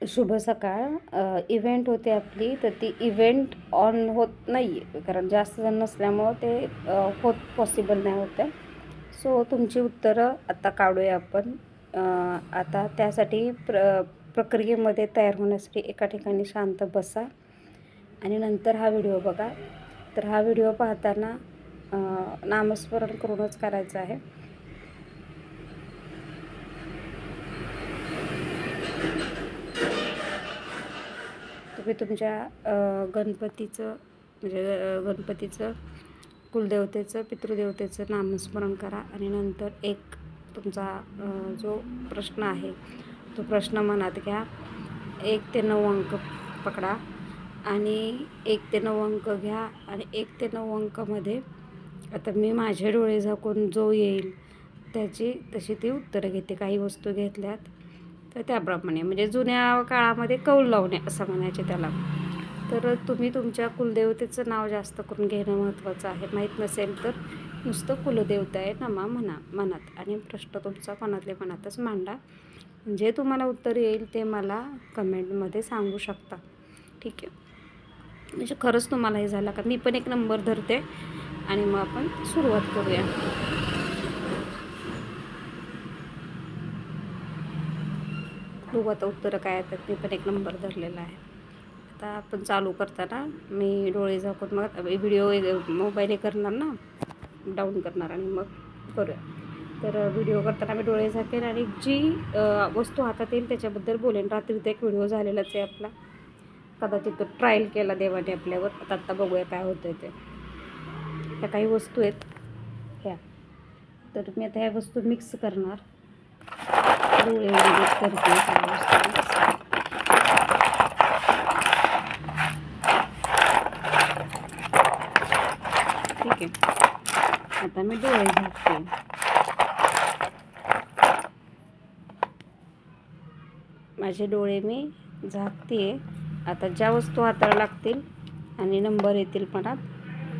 शुभ सकाळ. इव्हेंट होते आपली तर ती इव्हेंट ऑन होत नाही आहे कारण जास्त जण नसल्यामुळं ते होत पॉसिबल नाही होतं सो तुमची उत्तरं आता काढूया आपण. आता त्यासाठी प्र प्रक्रियेमध्ये तयार होण्यासाठी एका ठिकाणी शांत बसा. आणि नंतर हा व्हिडिओ बघा. तर हा व्हिडिओ पाहताना नामस्मरण करूनच करायचं आहे. तुम्ही तुमच्या गणपतीचं म्हणजे गणपतीचं कुलदेवतेचं पितृदेवतेचं नामस्मरण करा आणि नंतर एक तुमचा जो प्रश्न आहे तो प्रश्न मनात घ्या. एक ते नऊ अंक पकडा आणि एक ते नऊ अंक घ्या आणि एक ते नऊ अंकमध्ये आता मी माझे डोळे झाकून जो येईल त्याची तशी ती उत्तरं घेते. काही वस्तू घेतल्यात तर त्याप्रमाणे म्हणजे जुन्या काळामध्ये कौल लावणे असं म्हणायचे त्याला. तर तुम्ही तुमच्या कुलदेवतेचं नाव जास्त करून घेणं महत्त्वाचं आहे. माहीत नसेल तर नुसतं कुलदेवता आहे नमा म्हणा मनात. आणि प्रश्न तुमचा मनातले मनातच मांडा. जे तुम्हाला उत्तर येईल ते मला कमेंटमध्ये सांगू शकता. ठीक आहे. म्हणजे खरंच तुम्हाला हे झालं का? मी पण एक नंबर धरते आणि मग आपण सुरुवात करूया. बघू आता उत्तरं काय येतात. मी पण एक नंबर धरलेला आहे. आता आपण चालू करताना मी डोळे झाकून मग व्हिडिओ मोबाईल हे करणार ना डाऊन करणार आणि मग करूया. तर व्हिडिओ करताना मी डोळे झाकेन आणि जी वस्तू हातात येईल त्याच्याबद्दल बोलेन. रात्रीचा एक व्हिडिओ झालेलाच आहे आपला. कदाचित तो ट्रायल केला देवाने आपल्यावर. आता आत्ता बघूया काय होतं ते. ह्या काही वस्तू आहेत. ह्या. तर मी आता ह्या वस्तू मिक्स करणार. डोळे वगैरे करते ठीक आहे. आता मी डोळे झाकते. माझे डोळे मी झाकते आता ज्या वस्तू हाताला लागतील आणि नंबर येतील मनात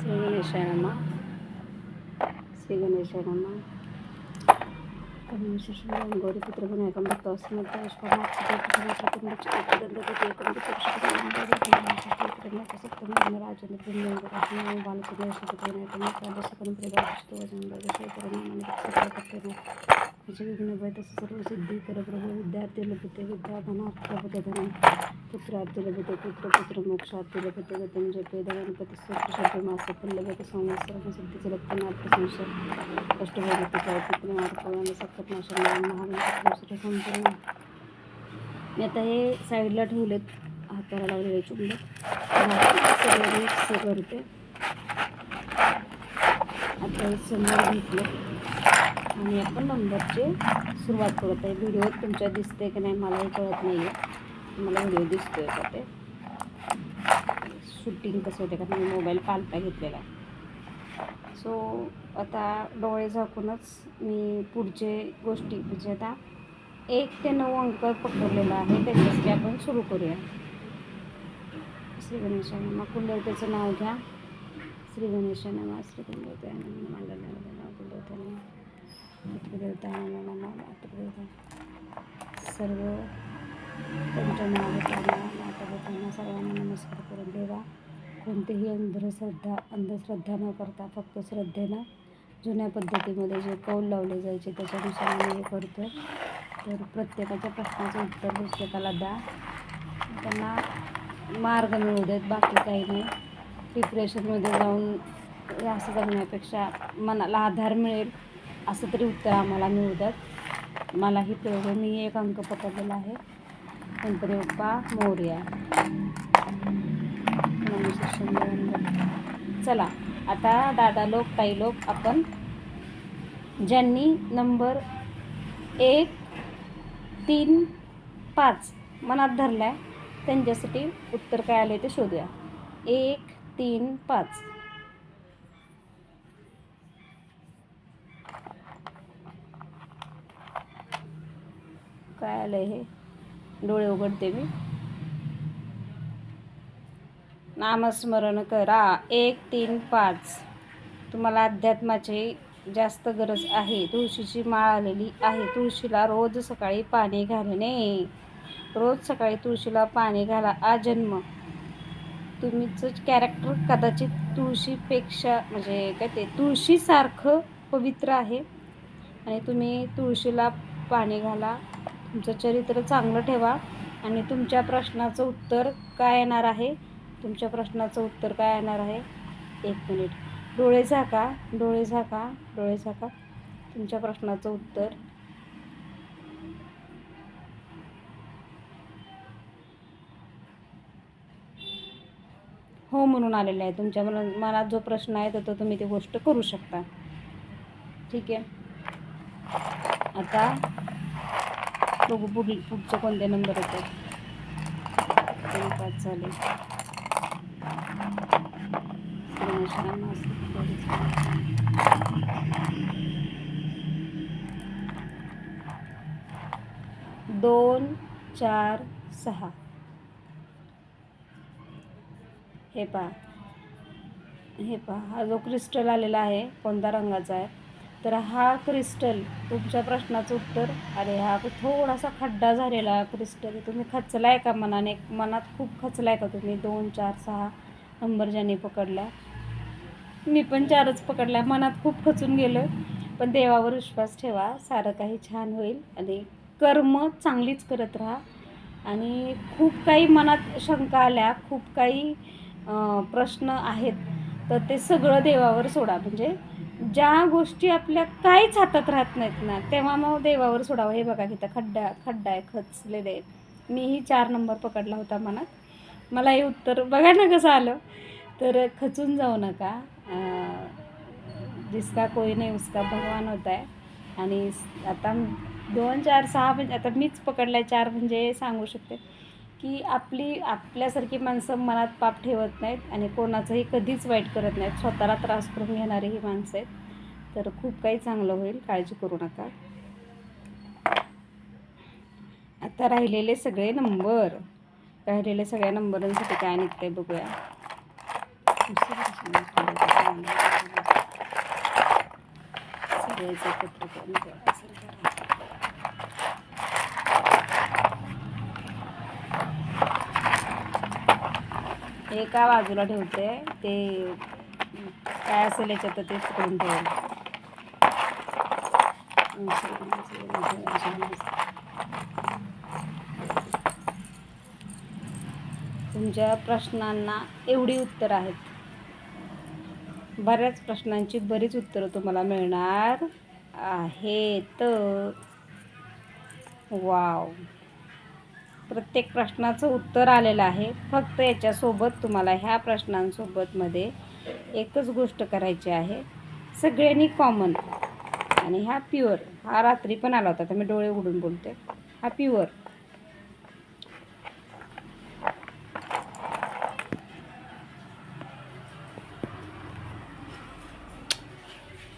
श्री गणेशाय नमा. श्री गणेशाय नमा. కన్వర్సేషన్లో గౌరీ పుత్రము ఏకం భక్తవస్మ దైష్కమ రాజేంద్ర బాలచంద్ర गौरी पुत्र विनायकं भक्त सर्व सिद्धी परप्रभू विद्यार्थी लभते विद्याधनार्थ लभते पुत्रार्थी लभते पुत्र पुत्र मोक्षार्थी लभते गतं जपे गणपती स्तोत्र मास पल्लभते संवत्सर सिद्धीचे लक्ष्मणार्थ संशय अष्टभूतीचा पुत्रमार्ग आणि सप्तनाशन महाविष्णू संपूर्ण. मी आता हे साईडला ठेवलेत. हाताला लावलेले चुंबक सगळं मिक्स करते. आता हे समोर घेतलं आणि आपण नंबरची सुरुवात करत आहे. व्हिडिओ तुमच्या दिसते की नाही मलाही कळत नाही आहे मला व्हिडिओ दिसतोय का ते? शूटिंग कसं होते का? मी मोबाईल पालता घेतलेला आहे. सो आता डोळे झाकूनच मी पुढचे गोष्टी म्हणजे आता एक ते नऊ अंक पकडलेला आहे. त्याच्यासाठी आपण सुरू करूया. श्री गणेश नमा कुलदेवतेचं नाव घ्या. श्री गणेश नमा श्री कुंडवते नम मंडळ कुलदेवता मातृदेवता नम मातृदेवता सर्व त्यांच्या नावाच्या मातापितांना सर्वांना नमस्कार करून देवा कोणतीही अंधश्रद्धा अंधश्रद्धा न करता फक्त श्रद्धेनं जुन्या पद्धतीमध्ये जे कौल लावले जायचे त्याच्यानुसार आम्ही हे करतो तर प्रत्येकाच्या प्रश्नाचं उत्तर प्रत्येकाला द्या त्यांना मार्ग मिळू देत बाकी काही नाही डिप्रेशनमध्ये जाऊन असं जगण्यापेक्षा मनाला आधार मिळेल असं तरी उत्तर आम्हाला मिळू मला मलाही प्रयोग मी एक अंक पकडलेला आहे. गणपती बाप्पा मोर्या. चला आता दादा लोक ताई लोक आपण ज्यांनी नंबर एक तीन पाच मनात धरला आहे त्यांच्यासाठी उत्तर काय आले ते शोधूया. एक तीन पाच. काय आलं हे? डोळे उघडते मी. नामस्मरण करा. एक तीन पाच. तुम्हाला अध्यात्माची जास्त गरज आहे. तुळशीची माळ आलेली आहे. तुळशीला रोज सकाळी पाणी घालणे. रोज सकाळी तुळशीला पाणी घाला. आजन्म तुम्हीचं कॅरेक्टर कदाचित तुळशीपेक्षा म्हणजे काय ते तुळशीसारखं पवित्र आहे. आणि तुम्ही तुळशीला पाणी घाला. तुमचं चरित्र चांगलं ठेवा आणि तुमच्या प्रश्नाचं उत्तर काय येणार आहे? तुमच्या प्रश्नाचं उत्तर काय येणार आहे? एक मिनिट. डोळे झाका डोळे झाका डोळे झाका. तुमच्या प्रश्नाचं उत्तर. हो म्हणून आलेलं आहे. तुमच्या मना मनात जो प्रश्न आहे तर तो तुम्ही ती गोष्ट करू शकता. ठीक आहे. आता बघू पुढे पुढचे कोणते नंबर येतात पाच झाले. दोन चार सहा. हे पहा. हे पहा. हा जो क्रिस्टल आलेला आहे कोणत्या रंगाचा आहे? तर हा क्रिस्टल तुमच्या प्रश्नाचं उत्तर अरे हा थोडासा खड्डा झालेला क्रिस्टल तुम्ही खचलाय का मनाने? मनात खूप खचलाय का तुम्ही? दोन चार सहा नंबर ज्याने पकडला. मी पण चारच पकडला. मनात खूप खचून गेलं. पण देवावर विश्वास ठेवा. सारं काही छान होईल आणि कर्म चांगलीच करत राहा. आणि खूप काही मनात शंका आल्या खूप काही प्रश्न आहेत तर ते सगळं देवावर सोडा. म्हणजे ज्या गोष्टी आपल्या काहीच हातात राहत नाहीत ना तेव्हा मग देवावर सोडावं. हे बघा तिथं खड्डा खड्डा आहे खचलेले आहे मीही चार नंबर पकडला होता मनात. मला हे उत्तर बघा ना कसं आलं. तर खचून जाऊ नका. जिसका कोई नाही उसका भगवान होता आहे आणि आता दोन चार सहा म्हणजे आता मीच पकडलाय चार म्हणजे सांगू शकते. की आपली आपल्यासारखी माणसं मनात पाप ठेवत नाहीत आणि कोणाचंही कधीच वाईट करत नाहीत. स्वतःला त्रास करून घेणारी ही माणसं आहेत. तर खूप काही चांगलं होईल. काळजी करू नका. आता राहिलेले सगळे नंबर. राहिलेले सगळ्या नंबरांसाठी काय निघतंय बघूया. सगळेच एकत्र करून ठेवा. असेल तर. एका बाजूला ठेवते. ते काय असेल याच्यात तर तेच करून ठेवेल. तुमच्या प्रश्नांना एवढी उत्तर आहेत. बऱ्याच प्रश्नांची बरीच उत्तरं तुम्हाला मिळणार आहेत. वाव. प्रत्येक प्रश्नाचं उत्तर आलेलं आहे. फक्त याच्यासोबत तुम्हाला ह्या प्रश्नांसोबतमध्ये एकच गोष्ट करायची आहे. सगळ्यांनी कॉमन आणि ह्या प्युअर हा रात्री पण आला होता तर मी डोळे उघडून बोलते. हा प्युअर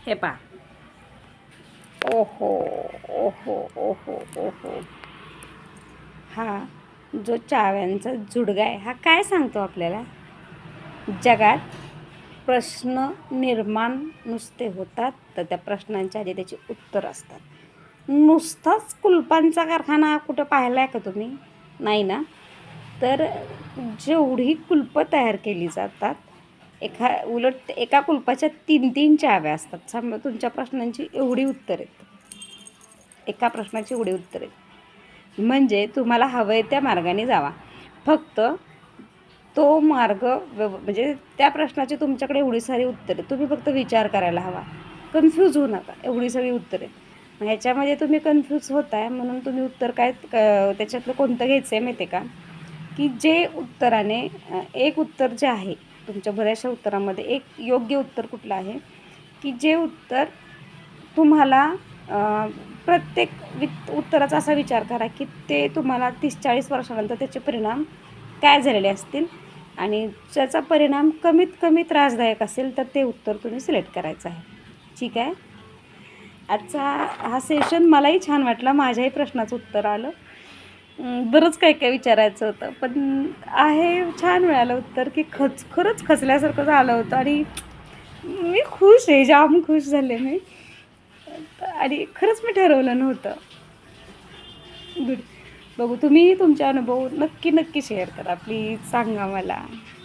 हे पा ओहो ओहो ओहो ओहो. हा जो चाव्यांचा जुडगा आहे हा काय सांगतो आपल्याला? जगात प्रश्न निर्माण नुसते होतात तर त्या प्रश्नांच्या आधी त्याची उत्तर असतात. नुसताच कुलपांचा कारखाना कुठं पाहिला आहे का तुम्ही? नाही ना? तर जेवढी कुलपं तयार केली जातात एखा उलट एका कुलपाच्या तीन तीन चाव्या असतात. सम तुमच्या प्रश्नांची एवढी उत्तर आहेत. एका प्रश्नाची एवढी उत्तर आहेत. म्हणजे तुम्हाला हवं आहे त्या मार्गाने जावा. फक्त तो मार्ग व्यव म्हणजे त्या प्रश्नाची तुमच्याकडे एवढी सारी उत्तरे तुम्ही फक्त विचार करायला हवा. कन्फ्यूज होऊ नका. एवढी सगळी उत्तरे मग ह्याच्यामध्ये तुम्ही कन्फ्यूज होत आहे म्हणून तुम्ही उत्तर काय क- त्याच्यातलं कोणतं घ्यायचं आहे माहिती आहे का? की जे उत्तराने एक उत्तर जे आहे तुमच्या बऱ्याचशा उत्तरामध्ये एक योग्य उत्तर कुठलं आहे? की जे उत्तर तुम्हाला प्रत्येक वि उत्तराचा असा विचार करा की ते तुम्हाला तीस चाळीस वर्षानंतर त्याचे परिणाम काय झालेले असतील? आणि ज्याचा परिणाम कमीत कमी त्रासदायक असेल तर ते उत्तर तुम्ही सिलेक्ट करायचं आहे. ठीक आहे? आजचा हा सेशन मलाही छान वाटला. माझ्याही प्रश्नाचं उत्तर आलं. बरंच काय काय विचारायचं होतं. पण आहे छान मिळालं उत्तर की खच खरंच खचल्यासारखं झालं होतं आणि मी खुश आहे. जाम खुश झाले मी. आणि खरंच मी ठरवलं नव्हतं. गुड बघू तुम्ही तुमचे अनुभव नक्की नक्की शेअर करा प्लीज सांगा मला.